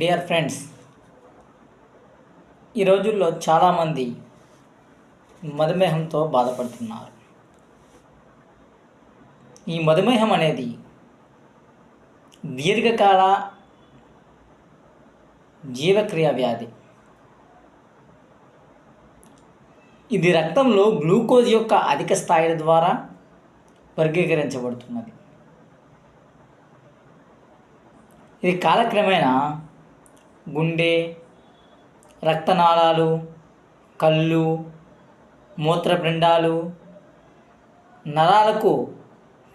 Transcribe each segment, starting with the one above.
Dear friends ఈ రోజుల్లో చాలామంది మధుమేహంతో బాధపడుతున్నారు. ఈ మధుమేహం అనేది దీర్ఘకాల జీవక్రియ వ్యాధి. ఇది రక్తంలో గ్లూకోజ్ యొక్క అధిక స్థాయిల ద్వారా వర్గీకరించబడుతున్నది. ఇది కాలక్రమేణా గుండె రక్తనాళాలు కళ్ళు మూత్రపిండాలు నరాలకు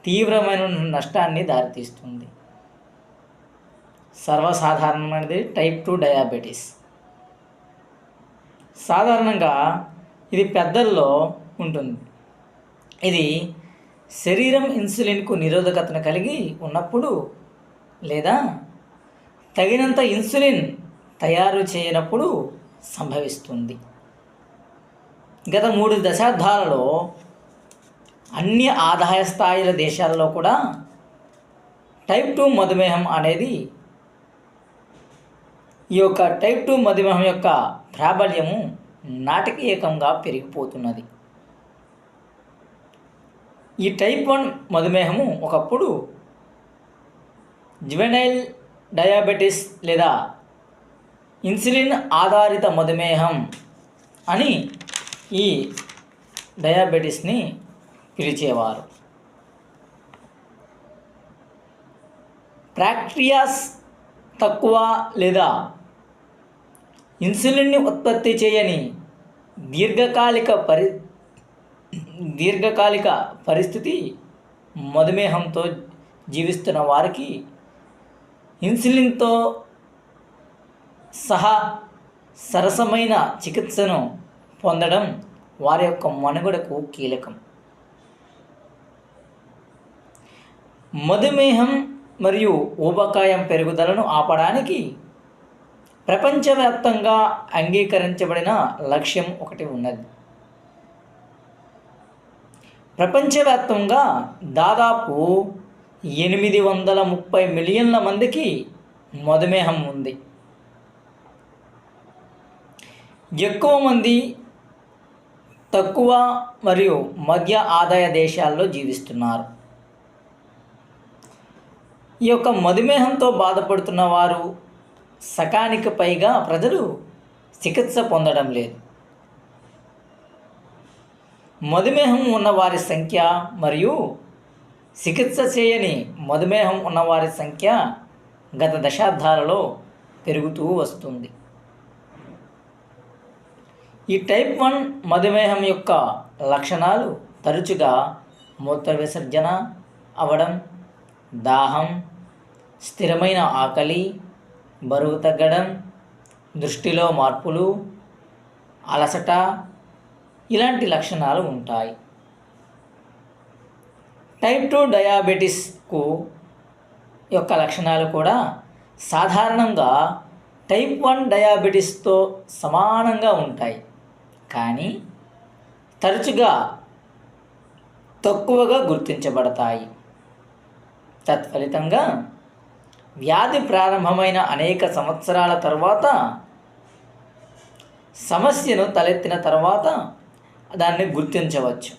తీవ్రమైన నష్టాన్ని దారితీస్తుంది. సర్వసాధారణమైనది టైప్ టూ డయాబెటీస్. సాధారణంగా ఇది పెద్దల్లో ఉంటుంది. ఇది శరీరం ఇన్సులిన్కు నిరోధకతను కలిగి ఉన్నప్పుడు లేదా తగినంత ఇన్సులిన్ తయారు చేయనప్పుడు సంభవిస్తుంది. గత మూడు దశాబ్దాలలో అన్ని ఆదాయ స్థాయిల దేశాలలో కూడా టైప్ టూ మధుమేహం అనేది ఈ యొక్క టైప్ టూ మధుమేహం యొక్క ప్రాబల్యము నాటకీయకంగా పెరిగిపోతున్నది. ఈ టైప్ వన్ మధుమేహము ఒకప్పుడు జ్యువెనైల్ డయాబెటీస్ లేదా ఇన్సులిన్ ఆధారిత మధుమేహం అని ఈ డయాబెటీస్ని పిలిచేవారు. ప్రాక్టీరియాస్ తక్కువ లేదా ఇన్సులిన్ని ఉత్పత్తి చేయని దీర్ఘకాలిక పరి దీర్ఘకాలిక పరిస్థితి మధుమేహంతో జీవిస్తున్న వారికి ఇన్సులిన్తో సహా సరసమైన చికిత్సను పొందడం వారి యొక్క మనుగడకు కీలకం. మధుమేహం మరియు ఊబకాయం పెరుగుదలను ఆపడానికి ప్రపంచవ్యాప్తంగా అంగీకరించబడిన లక్ష్యం ఒకటి ఉన్నది. ప్రపంచవ్యాప్తంగా దాదాపు ఎనిమిది వందల ముప్పై మిలియన్ల మందికి మధుమేహం ఉంది. ఎక్కువ మంది తక్కువ మరియు మధ్య ఆదాయ దేశాల్లో జీవిస్తున్నారు. ఈ యొక్క మధుమేహంతో బాధపడుతున్న వారు సకానికి పైగా ప్రజలు చికిత్స పొందడం లేదు. మధుమేహం ఉన్నవారి సంఖ్య మరియు చికిత్స చేయని మధుమేహం ఉన్నవారి సంఖ్య గత దశాబ్దాలలో పెరుగుతూ వస్తుంది. ఈ టైప్ వన్ మధుమేహం యొక్క లక్షణాలు తరచుగా మూత్ర విసర్జన అవడం దాహం స్థిరమైన ఆకలి బరువు తగ్గడం దృష్టిలో మార్పులు అలసట ఇలాంటి లక్షణాలు ఉంటాయి. టైప్ టూ డయాబెటీస్కు యొక్క లక్షణాలు కూడా సాధారణంగా టైప్ వన్ డయాబెటీస్తో సమానంగా ఉంటాయి. కానీ తరచుగా తక్కువగా గుర్తించబడతాయి. తత్ఫలితంగా వ్యాధి ప్రారంభమైన అనేక సంవత్సరాల తర్వాత సమస్యను తలెత్తిన తర్వాత దాన్ని గుర్తించవచ్చు.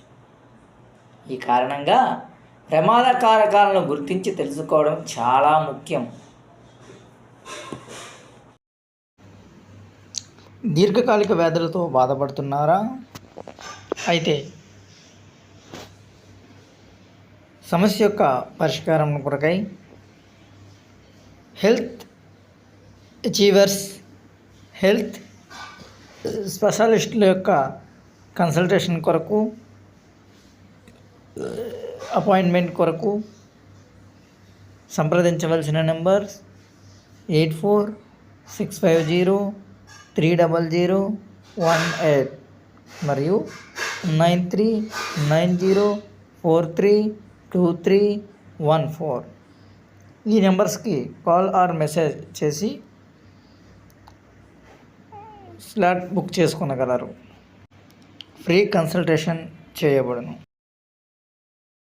ఈ కారణంగా ప్రమాద కారకాలను గుర్తించి తెలుసుకోవడం చాలా ముఖ్యం. దీర్ఘకాలిక వ్యాధులతో బాధపడుతున్నారా? అయితే సమస్య యొక్క పరిష్కారం కొరకై హెల్త్ అచీవర్స్ హెల్త్ స్పెషలిస్టుల యొక్క కన్సల్టేషన్ కొరకు అపాయింట్మెంట్ కొరకు సంప్రదించవలసిన number eight four six five zero three double zero one eight మరియు nine three nine zero four three two three one four. ఈ నెంబర్స్కి కాల్ ఆర్ మెసేజ్ చేసి స్లాట్ బుక్ చేసుకునగలరు. Free consultation చేయబడును.